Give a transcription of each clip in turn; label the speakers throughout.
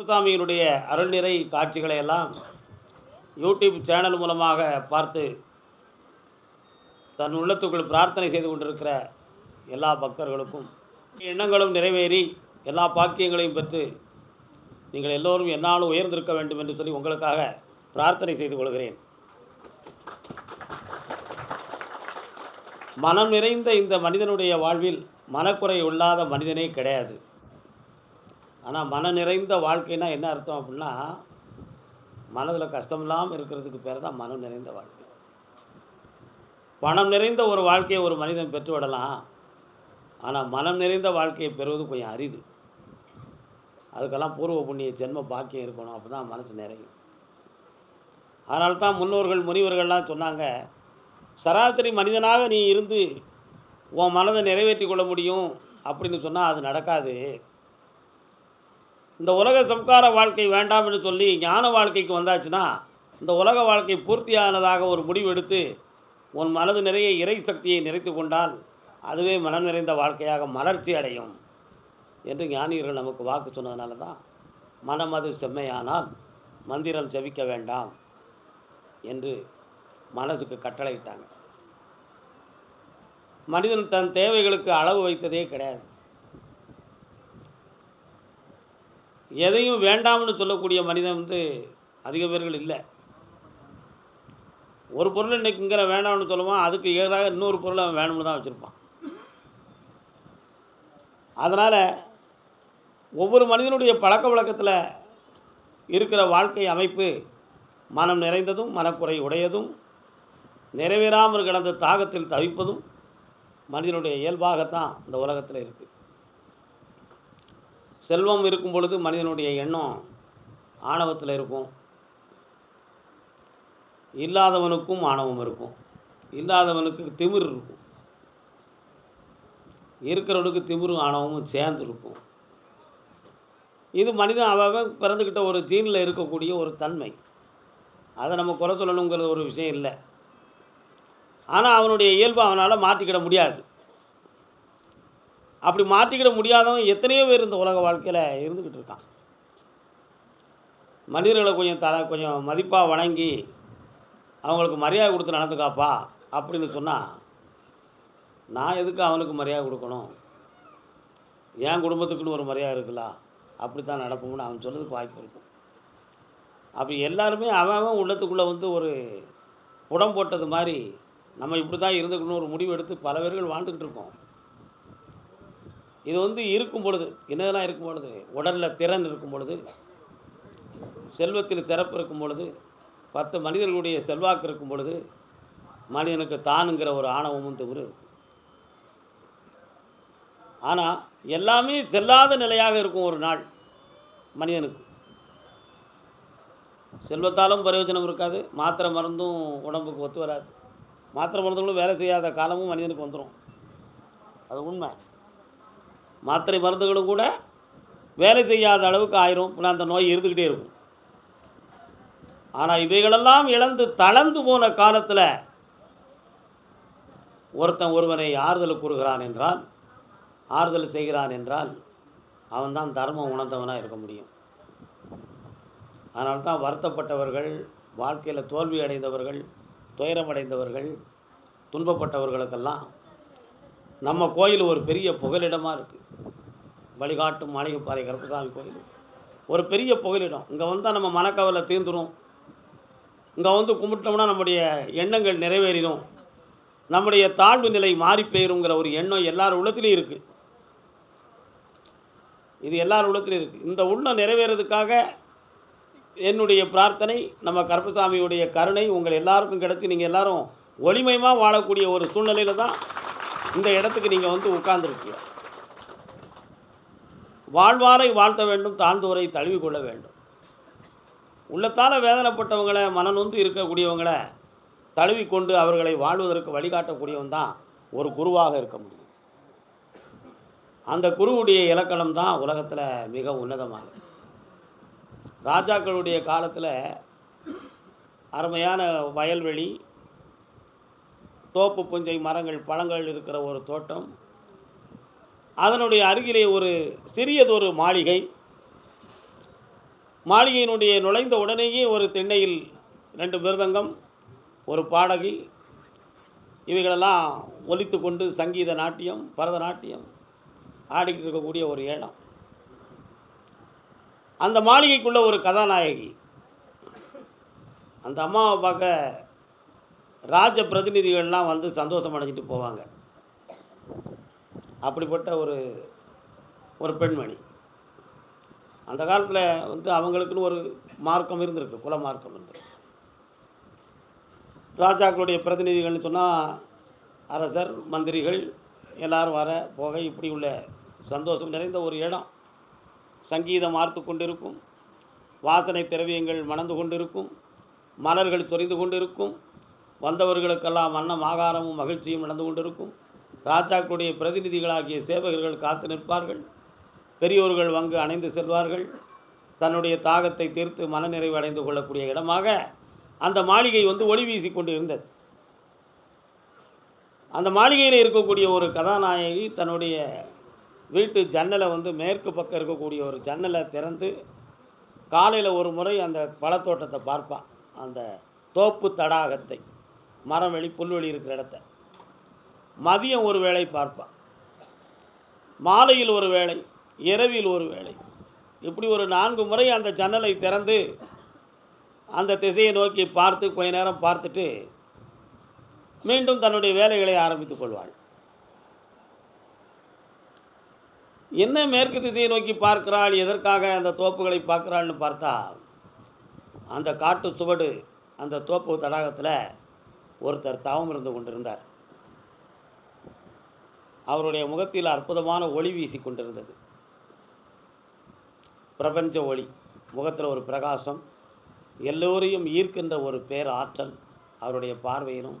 Speaker 1: முத்துசாமியினுடைய அருள்நிறை காட்சிகளை எல்லாம் YouTube channel மூலமாக பார்த்து தன் உள்ளத்துக்குள் பிரார்த்தனை செய்து கொண்டிருக்கிற எல்லா பக்தர்களுக்கும் எண்ணங்களும் நிறைவேறி எல்லா பாக்கியங்களையும் பெற்று நீங்கள் எல்லோரும் என்னாலும் உயர்ந்திருக்க வேண்டும் என்று சொல்லி உங்களுக்காக பிரார்த்தனை செய்து கொள்கிறேன். மனம் நிறைந்த இந்த மனிதனுடைய வாழ்வில் மனக்குறை இல்லாத மனிதனே கிடையாது. ஆனால் மன நிறைந்த வாழ்க்கைனா என்ன அர்த்தம் அப்படின்னா மனதில் கஷ்டம் இல்லாமல் இருக்கிறதுக்கு பேர் தான் மனம் நிறைந்த வாழ்க்கை. பணம் நிறைந்த ஒரு வாழ்க்கையை ஒரு மனிதன் பெற்றுவிடலாம் ஆனால் மனம் நிறைந்த வாழ்க்கையை பெறுவது கொஞ்சம் அரிது. அதுக்கெல்லாம் பூர்வ புண்ணிய ஜென்ம பாக்கியம் இருக்கணும் அப்போ தான் மனசு நிறையும். அதனால தான் முன்னோர்கள் முனிவர்கள்லாம் சொன்னாங்க சராசரி மனிதனாக நீ இருந்து உன் மனதை நிறைவேற்றி கொள்ள முடியும் அப்படின்னு சொன்னால் அது நடக்காது. இந்த உலக சம்கார வாழ்க்கை வேண்டாம் என்று சொல்லி ஞான வாழ்க்கைக்கு வந்தாச்சுன்னா இந்த உலக வாழ்க்கை பூர்த்தியானதாக ஒரு முடிவெடுத்து உன் மனது நிறைய இறை சக்தியை நிறைத்து கொண்டால் அதுவே மனம் நிறைந்த வாழ்க்கையாக மலர்ச்சி அடையும் என்று ஞானியர்கள் நமக்கு வாக்கு சொன்னதுனால தான் மனம் அது செம்மையானால் மந்திரம் செவிக்க வேண்டாம் என்று மனசுக்கு கட்டளையிட்டாங்க. மனிதன் தன் தேவைகளுக்கு அளவு வைத்ததே கிடையாது. எதையும் வேண்டாம்னு சொல்லக்கூடிய மனிதன் வந்து அதிக பேர்கள் இல்லை. ஒரு பொருள் இன்னைக்கு இங்கே வேண்டாம்னு சொல்லுவான் அதுக்கு எதிராக இன்னொரு பொருளை அவன் வேணும்னு தான் வச்சுருப்பான். அதனால் ஒவ்வொரு மனிதனுடைய பழக்க வழக்கத்தில் இருக்கிற வாழ்க்கை அமைப்பு மனம் நிறைந்ததும் மனக்குறை உடையதும் நிறைவேறாமல் கிடந்த தாகத்தில் தவிப்பதும் மனிதனுடைய இயல்பாகத்தான் இந்த உலகத்தில் இருக்குது செல்வம் இருக்கும் பொழுது மனிதனுடைய எண்ணம் ஆணவத்தில் இருக்கும். இல்லாதவனுக்கும் ஆணவம் இருக்கும். இல்லாதவனுக்கு திமிர் இருக்கும். இருக்கிறவனுக்கு திமிரும் ஆணவமும் சேர்ந்து இருக்கும். இது மனிதன் அவன் பிறந்துக்கிட்ட ஒரு ஜீனில் இருக்கக்கூடிய ஒரு தன்மை. அதை நம்ம குறை சொல்லணுங்கிறது ஒரு விஷயம் இல்லை. ஆனால் அவனுடைய இயல்பு அவனால் மாற்றிக்கிட முடியாது. அப்படி மாற்றிக்கிட முடியாதவன் எத்தனையோ பேர் இந்த உலக வாழ்க்கையில் இருந்துக்கிட்டு இருக்கான். மனிதர்களை கொஞ்சம் தர கொஞ்சம் மதிப்பாக வணங்கி அவங்களுக்கு மரியாதை கொடுத்து நடந்துக்காப்பா அப்படின்னு சொன்னால் நான் எதுக்கு அவனுக்கு மரியாதை கொடுக்கணும்? என் குடும்பத்துக்குன்னு ஒரு மரியாதை இருக்குல்ல? அப்படி தான் நடப்போம்னு அவன் சொல்கிறதுக்கு வாய்ப்பு இருக்கும். அப்போ எல்லாருமே அவன் அவன் உள்ளத்துக்குள்ளே வந்து ஒரு புடம் போட்டது மாதிரி நம்ம இப்படி தான் இருந்துக்கணும் ஒரு முடிவு எடுத்து பல பேர்கள் வாழ்ந்துக்கிட்டு இருக்கோம். இது வந்து இருக்கும் பொழுது என்னதெல்லாம் இருக்கும் பொழுது? உடலில் திறன் இருக்கும் பொழுது செல்வத்தில் சிறப்பு இருக்கும் பொழுது பத்து மனிதர்களுடைய செல்வாக்கு இருக்கும் பொழுது மனிதனுக்கு தானுங்கிற ஒரு ஆணவமும் திமிரு ஆனால் எல்லாமே செல்லாத நிலையாக இருக்கும் ஒரு நாள் மனிதனுக்கு. செல்வத்தாலும் பிரயோஜனம் இருக்காது மாத்திரை மருந்தும் உடம்புக்கு ஒத்து வராது. மாத்திரை மருந்துகளும் வேலை செய்யாத காலமும் மனிதனுக்கு வந்துடும் அது உண்மை. மாத்திரை மருந்துகளும் கூட வேலை செய்யாத அளவுக்கு ஆயிரும். அந்த நோய் இருந்துக்கிட்டே இருக்கும். ஆனால் இவைகளெல்லாம் இழந்து தளர்ந்து போன காலத்தில் ஒருத்தன் ஒருவனை ஆறுதல் கூறுகிறான் என்றால் ஆறுதல் செய்கிறான் என்றால் அவன்தான் தர்மம் உணர்ந்தவனாக இருக்க முடியும். அதனால தான் வருத்தப்பட்டவர்கள் வாழ்க்கையில் தோல்வி அடைந்தவர்கள் துயரமடைந்தவர்கள் துன்பப்பட்டவர்களுக்கெல்லாம் நம்ம கோயில் ஒரு பெரிய புகலிடமாக இருக்குது வழிகாட்டும் மாளிகைப்பாறை கருப்பசாமி கோயில். ஒரு பெரிய புகலிடம். இங்கே வந்தால் நம்ம மனக்கவலை தீர்ந்துடும் இங்கே வந்து கும்பிட்டோம்னா நம்முடைய எண்ணங்கள் நிறைவேறிடும் நம்முடைய தாழ்வு நிலை மாறி போயிருங்கிற ஒரு எண்ணம் எல்லார் உள்ளத்துலேயும் இருக்குது இது எல்லார் உள்ளத்துலையும் இருக்குது இந்த உள்ளம் நிறைவேறதுக்காக என்னுடைய பிரார்த்தனை நம்ம கருப்பசாமியுடைய கருணை உங்கள் எல்லாருக்கும் கிடைச்சி நீங்கள் எல்லாரும் ஒளிமயமாக வாழக்கூடிய ஒரு சூழ்நிலையில் தான் இந்த இடத்துக்கு நீங்கள் வந்து உட்கார்ந்துருக்கீங்க. வாழ்வாரை வாழ்த்த வேண்டும் தாழ்ந்தோரை தழுவி கொள்ள வேண்டும். உள்ளத்தால் வேதனைப்பட்டவங்களை மனநொந்து இருக்கக்கூடியவங்களை தழுவிக்கொண்டு அவர்களை வாழ்வதற்கு வழிகாட்டக்கூடியவன் தான் ஒரு குருவாக இருக்க முடியும். அந்த குருவுடைய இலக்கணம் தான் உலகத்தில் மிக உன்னதமானது. ராஜாக்களுடைய காலத்தில் அருமையான வயல்வெளி தோப்பு புஞ்சை மரங்கள் பழங்கள் இருக்கிற ஒரு தோட்டம். அதனுடைய அருகிலே ஒரு சிறியதொரு மாளிகை. மாளிகையினுடைய நுழைந்த உடனேயே ஒரு திண்ணையில் ரெண்டு மிருதங்கம் ஒரு பாடகி. இவைகளெல்லாம் ஒலித்து கொண்டு சங்கீத நாட்டியம் பரதநாட்டியம் ஆடிக்கிட்டு இருக்கக்கூடிய ஒரு இடம் அந்த மாளிகைக்குள்ள ஒரு கதாநாயகி. அந்த அம்மாவை பார்க்க ராஜ பிரதிநிதிகள்லாம் வந்து சந்தோஷம் அடைஞ்சிட்டு போவாங்க. அப்படிப்பட்ட ஒரு ஒரு பெண்மணி. அந்த காலத்தில் வந்து அவங்களுக்குன்னு ஒரு மார்க்கம் இருந்திருக்கு குல மார்க்கம் இருந்திருக்கு ராஜாக்களுடைய பிரதிநிதிகள்னு சொன்னால் அரசர் மந்திரிகள் எல்லாரும் வர போக இப்படி உள்ள சந்தோஷம் நிறைந்த ஒரு இடம். சங்கீதம் ஆர்த்து கொண்டிருக்கும் வாசனை திரவியங்கள் மணந்து கொண்டிருக்கும் மலர்கள் சொரிந்து கொண்டிருக்கும் வந்தவர்களுக்கெல்லாம் அன்னம் ஆகாரமும் மகிழ்ச்சியும் நடந்து கொண்டிருக்கும். ராஜாக்களுடைய பிரதிநிதிகளாகிய சேவகர்கள் காத்து நிற்பார்கள். பெரியோர்கள் வங்கு அணைந்து செல்வார்கள். தன்னுடைய தாகத்தை தீர்த்து மனநிறைவு அடைந்து கொள்ளக்கூடிய இடமாக அந்த மாளிகை வந்து ஒளி வீசி கொண்டு இருந்தது அந்த மாளிகையில் இருக்கக்கூடிய ஒரு கதாநாயகி தன்னுடைய வீட்டு ஜன்னலை வந்து மேற்கு பக்கம் இருக்கக்கூடிய ஒரு ஜன்னலை திறந்து காலையில் ஒரு முறை அந்த பழத்தோட்டத்தை பார்ப்பான். அந்த தோப்பு தடாகத்தை. மரம் வெளி புல்வெளி இருக்கிற இடத்த. மதியம் ஒரு வேளை பார்ப்பான். மாலையில் ஒரு வேளை இரவில் ஒரு வேளை. இப்படி ஒரு நான்கு முறை அந்த ஜன்னலை திறந்து அந்த திசையை நோக்கி பார்த்து கொஞ்ச நேரம் பார்த்துட்டு மீண்டும் தன்னுடைய வேலைகளை ஆரம்பித்துக் கொள்வாள். என்ன மேற்கு திசையை நோக்கி பார்க்கிறாள் எதற்காக அந்த தோப்புகளை பார்க்கிறாள்னு பார்த்தா அந்த காட்டு சுவடு அந்த தோப்பு தடாகத்தில் ஒருத்தர் தவம் இருந்து கொண்டிருந்தார். அவருடைய முகத்தில் அற்புதமான ஒளி வீசி கொண்டிருந்தது. பிரபஞ்ச ஒளி முகத்தில் ஒரு பிரகாசம் எல்லோரையும் ஈர்க்கின்ற ஒரு பேர் ஆற்றல் அவருடைய பார்வையிலும்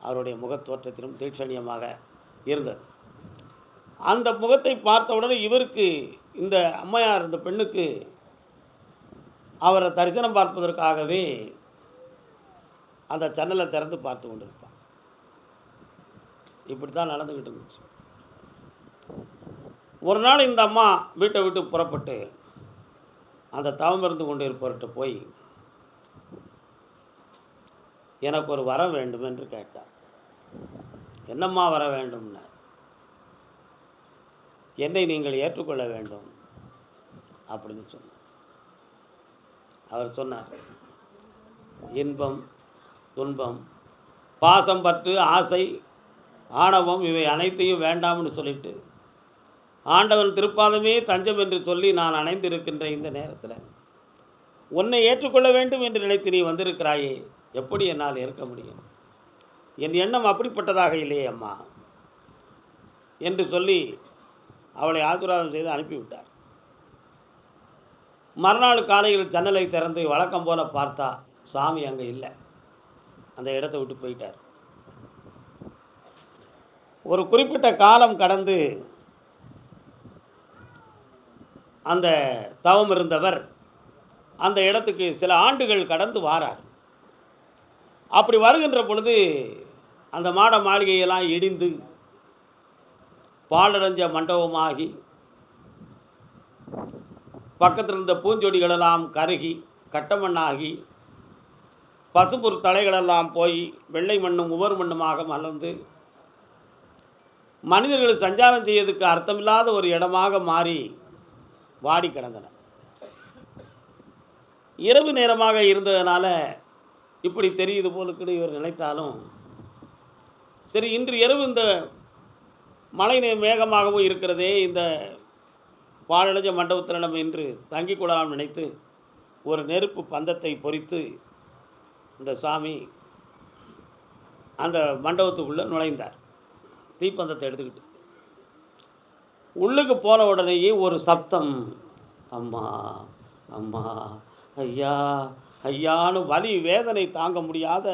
Speaker 1: அவருடைய முகத்தோற்றத்திலும் தீட்சணியமாக இருந்தது. அந்த முகத்தை பார்த்தவுடனே இவருக்கு இந்த அம்மையார் இந்த பெண்ணுக்கு அவரை தரிசனம் பார்ப்பதற்காகவே அந்த ஜன்னலை திறந்து பார்த்து கொண்டிருப்பான். இப்படி தான் நடந்துக்கிட்டு இருந்துச்சு. ஒரு நாள் இந்த அம்மா வீட்டை விட்டு புறப்பட்டு அந்த தவம் இருந்து கொண்டு இருப்பவர்கிட்ட போய் எனக்கு ஒரு வரம் வேண்டும் என்று கேட்டார் என்னம்மா வர வேண்டும்னார் என்னை நீங்கள் ஏற்றுக்கொள்ள வேண்டும் அப்படின்னு சொன்னார். அவர் சொன்னார் இன்பம் துன்பம் பாசம் பற்று ஆசை ஆணவம் இவை அனைத்தையும் வேண்டாம்னு சொல்லிட்டு ஆண்டவன் திருப்பாதமே தஞ்சம் என்று சொல்லி நான் அணைந்திருக்கின்ற இந்த நேரத்தில் உன்னை ஏற்றுக்கொள்ள வேண்டும் என்று நினைத்து நீ வந்திருக்கிறாயே எப்படி என்னால் ஏற்க முடியும்? என் எண்ணம் அப்படிப்பட்டதாக இல்லையே அம்மா என்று சொல்லி அவளை ஆசீர்வாதம் செய்து அனுப்பிவிட்டார். மறுநாள் காலையில் ஜன்னலை திறந்து வழக்கம் போல பார்த்தா சாமி அங்கே இல்லை. அந்த இடத்தை விட்டு போயிட்டார். ஒரு குறிப்பிட்ட காலம் கடந்து அந்த தவம் இருந்தவர் அந்த இடத்துக்கு சில ஆண்டுகள் கடந்து வாரார். அப்படி வருகின்ற பொழுது அந்த மாட மாளிகையெல்லாம் இடிந்து பாலடைஞ்ச மண்டபமாகி பக்கத்தில் இருந்த பூஞ்சொடிகளெல்லாம் கருகி கட்டமண்ணாகி பசும்புர் தலைகளெல்லாம் போய் வெள்ளை மண்ணும் உவர் மண்ணுமாக மலர்ந்து மனிதர்கள் சஞ்சாரம் செய்யறதுக்கு அர்த்தமில்லாத ஒரு இடமாக மாறி வாடி கிடந்தன. இரவு நேரமாக இருந்ததுனால இப்படி தெரியுது போலுக்குன்னு இவர் நினைத்தாலும் சரி இன்று இரவு இந்த மழை நே- மேகமாகவும் இருக்கிறதே இந்த பாழடைஞ்ச மண்டபத்தில் நம்ம இன்று தங்கிக் கொள்ளலாம் நினைத்து ஒரு நெருப்பு பந்தத்தை பொறித்து இந்த சாமி அந்த மண்டபத்துக்குள்ளே நுழைந்தார். தீப்பந்தத்தை எடுத்துக்கிட்டு. உள்ளுக்கு போன உடனேயே ஒரு சப்தம் அம்மா அம்மா ஐயா ஐயான்னு வலி வேதனை தாங்க முடியாத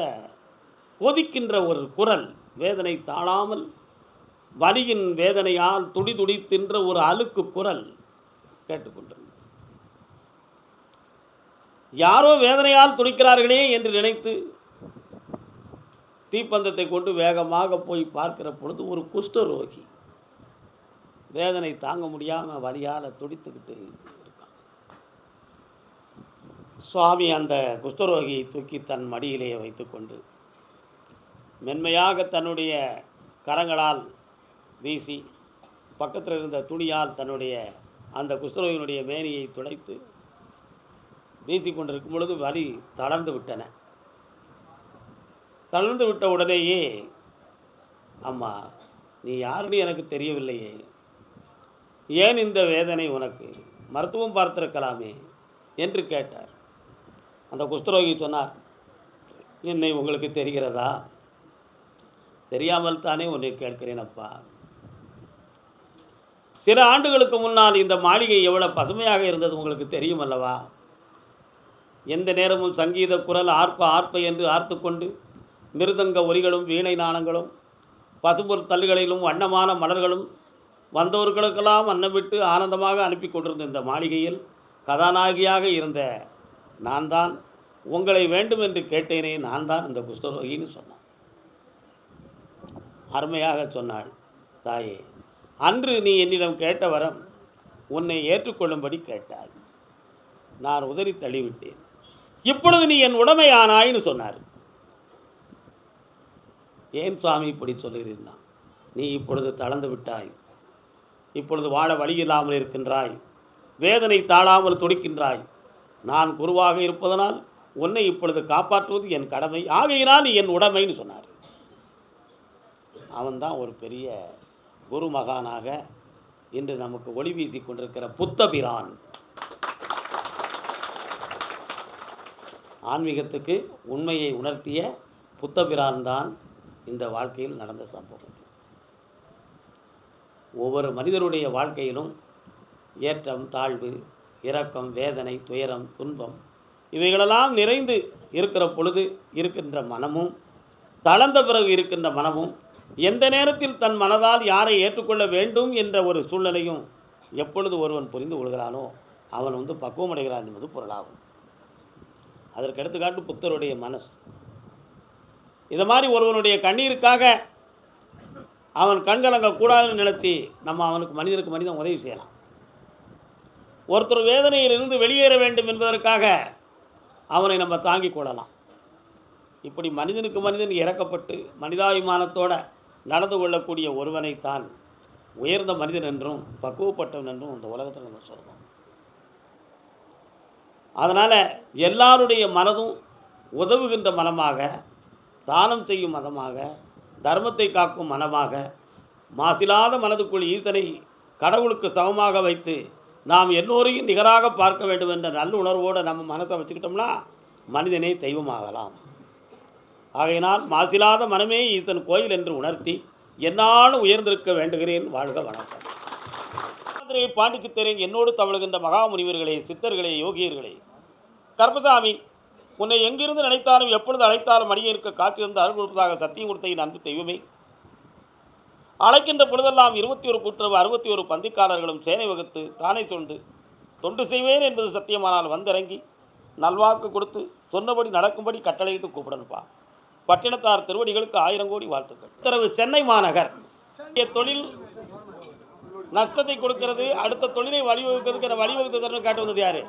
Speaker 1: கொதிக்கின்ற ஒரு குரல் வேதனை தாழாமல் வலியின் வேதனையால் துடி துடித்தின்ற ஒரு அழுக்கு குரல் கேட்டுக்கொண்டிருந்தேன் யாரோ வேதனையால் துடிக்கிறார்களே என்று நினைத்து தீப்பந்தத்தை கொண்டு வேகமாக போய் பார்க்கிற பொழுது ஒரு குஷ்டரோகி வேதனை தாங்க முடியாமல் வலியால் துடித்துக்கிட்டு இருக்கான். சுவாமி அந்த குஷ்டரோகியை தூக்கி தன் மடியிலே வைத்துக்கொண்டு மென்மையாக தன்னுடைய கரங்களால் வீசி பக்கத்தில் இருந்த துணியால் தன்னுடைய அந்த குஷ்டரோகியினுடைய மேனியை துடைத்து வீசி கொண்டிருக்கும் பொழுது வலி தளர்ந்து விட்டன. தளர்ந்து விட்ட உடனேயே அம்மா நீ யாருன்னு எனக்கு தெரியவில்லையே. ஏன் இந்த வேதனை உனக்கு? மருத்துவம் பார்த்திருக்கலாமே என்று கேட்டார். அந்த குஸ்துரோகி சொன்னார் என்னை உங்களுக்கு தெரிகிறதா? தெரியாமல் தானே உன்னை கேட்கிறேன் அப்பா. சில ஆண்டுகளுக்கு முன்னால் இந்த மாளிகை எவ்வளோ பசுமையாக இருந்தது உங்களுக்கு தெரியும் அல்லவா? எந்த நேரமும் சங்கீத குரல் ஆர்ப்ப ஆர்ப்ப என்று ஆர்த்துக்கொண்டு மிருதங்க ஒலிகளும் வீணை நாணங்களும் பசும்பொரு தள்ளுகளிலும் வண்ணமான மலர்களும் வந்தவர்களுக்கெல்லாம் அன்னமிட்டு ஆனந்தமாக அனுப்பி கொண்டிருந்த இந்த மாளிகையில் கதாநாயகியாக இருந்த நான் தான் உங்களை வேண்டும் என்று கேட்டேனே நான் தான் இந்த குஷ்டரோகின்னு சொன்னான். அருமையாக சொன்னாள் தாயே. அன்று நீ என்னிடம் கேட்ட வரம் உன்னை ஏற்றுக்கொள்ளும்படி கேட்டாள். நான் உதறி தள்ளிவிட்டேன். இப்பொழுது நீ என் உடமையானாய்னு சொன்னார். ஏன் சுவாமி இப்படி சொல்லுகிறீர்னா நீ இப்பொழுது தளர்ந்து விட்டாய். இப்பொழுது வாழ வழி இல்லாமல் இருக்கின்றாய். வேதனை தாழாமல் துடிக்கின்றாய். நான் குருவாக இருப்பதனால் உன்னை இப்பொழுது காப்பாற்றுவது என் கடமை. ஆகையினால் நீ என் உடமைன்னு சொன்னார். அவன்தான் ஒரு பெரிய குரு மகானாக இன்று நமக்கு ஒளி வீசி கொண்டிருக்கிற புத்தபிரான். ஆன்மீகத்துக்கு உண்மையை உணர்த்திய புத்தபிரான் தான் இந்த வாழ்க்கையில் நடந்த சம்பவம். ஒவ்வொரு மனிதருடைய வாழ்க்கையிலும் ஏற்றம் தாழ்வு இரக்கம் வேதனை துயரம் துன்பம் இவைகளெல்லாம் நிறைந்து இருக்கிற பொழுது இருக்கின்ற மனமும் தளர்ந்த பிறகு இருக்கின்ற மனமும் எந்த நேரத்தில் தன் மனதால் யாரை ஏற்றுக்கொள்ள வேண்டும் என்ற ஒரு சூழ்நிலையும் எப்பொழுது ஒருவன் புரிந்து கொள்கிறானோ அவன் வந்து பக்குவமடைகிறான் என்பது பொருளாகும். அதற்கு எடுத்துக்காட்டு புத்தருடைய மனசு. இது மாதிரி ஒருவனுடைய கண்ணீருக்காக அவன் கண்கலங்க கூடாதுன்னு நினைத்து நம்ம அவனுக்கு மனிதனுக்கு மனிதன் உதவி செய்யலாம். ஒருத்தர் வேதனையிலிருந்து வெளியேற வேண்டும் என்பதற்காக அவனை நம்ம தாங்கிக் கொள்ளலாம். இப்படி மனிதனுக்கு மனிதன் இறக்கப்பட்டு மனிதாபிமானத்தோட நடந்து கொள்ளக்கூடிய ஒருவனைத்தான் உயர்ந்த மனிதன் என்றும் பக்குவப்பட்டவன் என்றும் இந்த உலகத்தில் நம்ம சொல்கிறோம் அதனால் எல்லாருடைய மனதும் உதவுகின்ற மனமாக தானம் செய்யும் மனமாக தர்மத்தை காக்கும் மனமாக மாசிலாத மனதுக்குள் ஈசனை கடவுளுக்கு சமமாக வைத்து நாம் எல்லோரையும் நிகராக பார்க்க வேண்டும் என்ற நல்லுணர்வோடு நம்ம மனசை வச்சுக்கிட்டோம்னா மனிதனே தெய்வமாகலாம். ஆகையினால் மாசிலாத மனமே ஈசன் கோயில் என்று உணர்த்தி என்னாலும் உயர்ந்திருக்க வேண்டுகிறேன். வாழ்க வணக்கம். மதுரை பாண்டி என்னோடு தவழுகின்ற மகாமுனிவர்களே சித்தர்களே யோகியர்களே கருப்பசாமி உன்னை எங்கிருந்து நினைத்தாலும் எப்பொழுது அழைத்தாலும் அடியேற்க காத்திருந்து அருள் கொடுப்பதாக சத்தியம் கொடுத்த என் அன்பு தெய்வமே. அழைக்கின்ற பொழுதெல்லாம் இருபத்தி ஒரு கூட்டுறவு அறுபத்தி ஒரு பந்திக்காரர்களும் சேனை வகுத்து தானே தொண்டு. தொண்டு செய்வேன் என்பது சத்தியமானால் வந்திறங்கி நல்வாக்கு கொடுத்து சொன்னபடி நடக்கும்படி கட்டளையிட்டு கூப்பிடணுப்பா பட்டினத்தார் திருவடிகளுக்கு ஆயிரம் கோடி வாழ்த்துக்கள். உத்தரவு சென்னை மாநகர். தொழில் நஷ்டத்தை கொடுக்கிறது அடுத்த தொழிலை வழிவகுக்கிறதுக்கு வழிவகுத்து தரணும் காட்டு வந்தது யாரு?